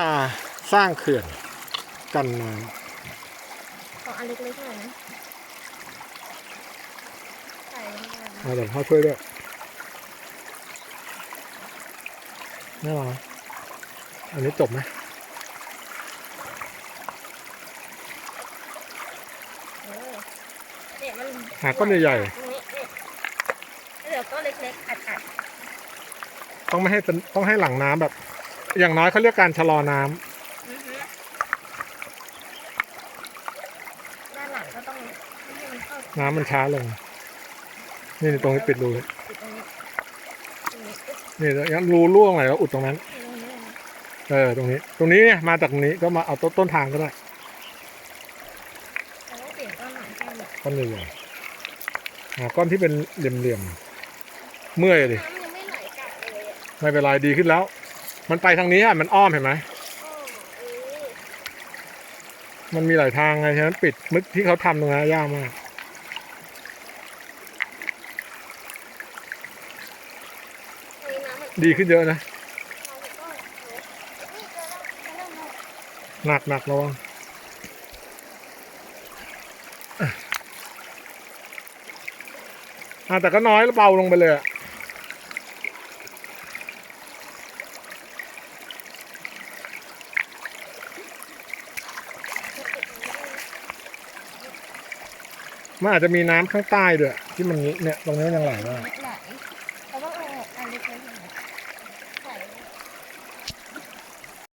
อ่าสร้างเขื่อนกันน้ขออันเล็กๆหน่อยนะใส่ลงไปำมาเดี๋ยวพ่อช่วยด้วยน่ารักไหมอันนี้จบไหมเออเนี่ยมันหาก้อนใหญ่ตรงนี้เนี่ยแล้วเดี๋ยวก้อนเล็กๆอัดๆต้องไม่ให้เป็นต้องให้หลังน้ำแบบ อย่างน้อยเขาเรียกการชะลอน้ำๆอือฮึด้านหลังก็ต้องไม่ให้มันเข้าน้ำมันช้าลง นี่ตรงนี้ปิดรูเลยปิดตรงนี้ตรงนี้อึ๊บนี่งั้นรูร่วงไหนก็อุดตรงนั้นตรงนี้เลยนะเออตรงนี้ ตรงนี้เนี่ยมาจากตรงนี้ก็มาเอาต้นต้นทางก็ได้เราต้องเปลี่ยนก้อนหลังแค่แบบก้อนใหญ่ๆหาก้อนที่เป็นเหลี่ยมๆเมื่อยดิน้ำยังไม่ไหลกลับเลยอะไม่เป็นไรดีขึ้นแล้ว มันไปทางนี้อะมันอ้อมเห็นไหมอ้อเออมันมีหลายทางไงฉะนั้นปิดมึกที่เขาทำตรงนั้นยากมากตรงนี้น้ำมันดีขึ้นเยอะนะเราก็นี่เจอแล้วเจอแล้วเนอะหนักหนักระวังอะแต่ก็น้อยแล้วเบาลงไปเลยอะ มันอาจจะมีน้ำข้างใต้ด้วย ที่มันงี้เนี่ยตรงนี้ยังไหลมาก